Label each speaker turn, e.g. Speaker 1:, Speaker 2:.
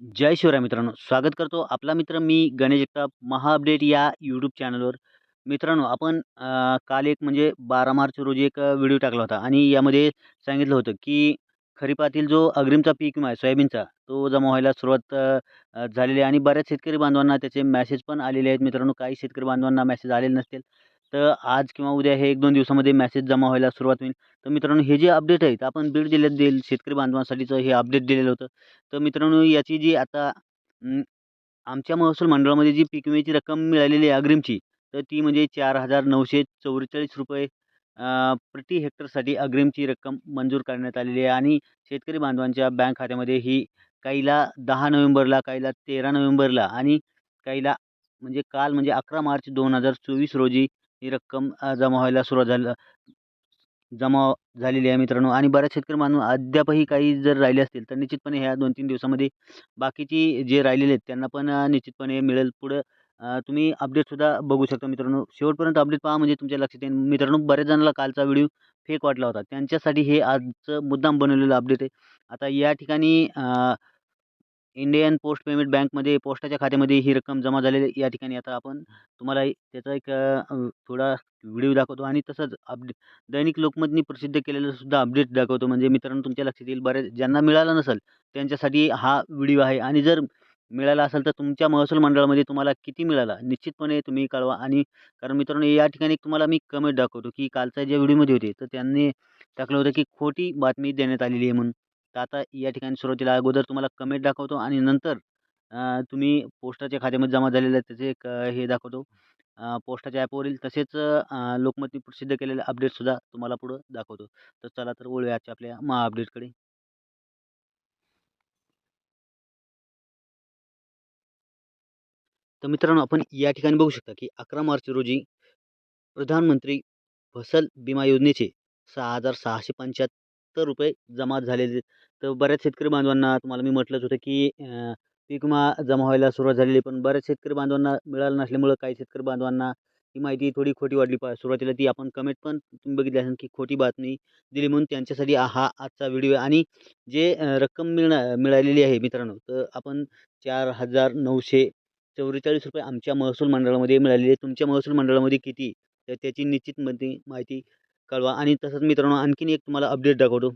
Speaker 1: जय शिवराय मित्रांनो स्वागत करतो आपला मित्र मी गणेश जगताप महा अपडेट या यूट्यूब चॅनलवर मित्रांनो आपण काल एक म्हणजे बारा मार्च रोजी एक व्हिडिओ टाकला होता आणि यामध्ये सांगितलं होतं की खरीपातील जो अग्रिमचा पीक विमा आहे सोयाबीनचा तो जमा व्हायला सुरुवात झालेली आहे आणि बऱ्याच शेतकरी बांधवांना त्याचे मॅसेज पण आलेले आहेत. मित्रांनो काही शेतकरी बांधवांना मेसेज आलेले नसतील. तर आज किंवा उद्या हे एक दोन दिवसामध्ये मॅसेज जमा व्हायला सुरुवात होईल. तर मित्रांनो हे जे अपडेट आहे तर आपण बीड जिल्ह्यात देईल शेतकरी बांधवांसाठीचं हे अपडेट दिलेलं होतं. तर मित्रांनो याची जी आता आमच्या महसूल मंडळामध्ये जी पीक विम्याची रक्कम मिळालेली आहे अग्रिमची तर ती म्हणजे चार हजार नऊशे चौवेचाळीस रुपये प्रति हेक्टरसाठी अग्रिमची रक्कम मंजूर करण्यात आलेली आहे. आणि शेतकरी बांधवांच्या बँक खात्यामध्ये ही काहीला दहा नोव्हेंबरला काहीला तेरा नोव्हेंबरला आणि काहीला म्हणजे काल म्हणजे अकरा मार्च दोन हजार चोवीस रोजी ही रक्कम जमा व्हायला सुरुवात झालं जमा झालेली आहे मित्रांनो. आणि बऱ्याच शेतकरी बांधव अद्यापही काही जर राहिले असतील तर निश्चितपणे ह्या दोन तीन दिवसामध्ये बाकीची जे राहिलेले आहेत त्यांना पण निश्चितपणे मिळेल पुढं. तुम्ही अपडेटसुद्धा बघू शकता मित्रांनो. शेवटपर्यंत अपडेट पहा म्हणजे तुमच्या लक्षात येईल. मित्रांनो बऱ्याच जणांना कालचा व्हिडिओ फेक वाटला होता. त्यांच्यासाठी हे आजचं मुद्दाम बनवलेलं अपडेट आहे. आता या ठिकाणी इंडियन पोस्ट पेमेंट बँकमध्ये पोस्टाच्या खात्यामध्ये ही रक्कम जमा झालेली या ठिकाणी आता आपण तुम्हाला त्याचा एक थोडा व्हिडिओ दाखवतो आणि तसंच अपडे दैनिक लोकमतनी प्रसिद्ध केलेलं सुद्धा अपडेट दाखवतो. म्हणजे मित्रांनो तुमच्या लक्षात येईल बरेच ज्यांना मिळालं नसेल त्यांच्यासाठी हा व्हिडिओ आहे. आणि जर मिळाला असेल तर तुमच्या महसूल मंडळामध्ये तुम्हाला किती मिळाला निश्चितपणे तुम्ही कळवा. आणि कारण मित्रांनो या ठिकाणी एक तुम्हाला मी कमेंट दाखवतो की कालच्या ज्या व्हिडिओमध्ये होते तर त्यांनी टाकलं होतं की खोटी बातमी देण्यात आलेली आहे म्हणून. तर आता या ठिकाणी सुरुवातीला अगोदर तुम्हाला कमेंट दाखवतो आणि नंतर तुम्ही पोस्टाच्या खात्यामध्ये जमा झालेलं आहे त्याचे एक हे दाखवतो. पोस्टाच्या ॲपवरील तसेच लोकमतने लोकमतनी प्रसिद्ध केलेले अपडेटसुद्धा तुम्हाला पुढं दाखवतो. तर चला तर वळूया आजच्या आपल्या महा अपडेटकडे तर मित्रांनो आपण या ठिकाणी बघू शकता की अकरा मार्च रोजी प्रधानमंत्री फसल विमा योजनेचे सहा हजार सहाशे पंच्याहत्तर रुपये जमा झालेले तर बऱ्याच शेतकरी बांधवांना तुम्हाला मी म्हटलंच होतं की पीक विमा जमा व्हायला सुरुवात झालेली आहे. पण बऱ्याच शेतकरी बांधवांना मिळालं नसल्यामुळं काही शेतकरी बांधवांना ही माहिती थोडी खोटी वाटली पा सुरुवातीला ती आपण कमेंट पण तुम्ही बघितली असेल की खोटी बातमी दिली. म्हणून त्यांच्यासाठी हा आजचा व्हिडिओ आहे. आणि जे रक्कम मिळणार मिळालेली आहे मित्रांनो तर आपण चार हजार नऊशे चौवेचाळीस रुपये आमच्या महसूल मंडळामध्ये मिळालेली आहे तुमच्या महसूल मंडळामध्ये किती तर त्याची निश्चितमध्ये माहिती कळवा. आणि तसंच मित्रांनो आणखीन एक तुम्हाला अपडेट दाखवतो.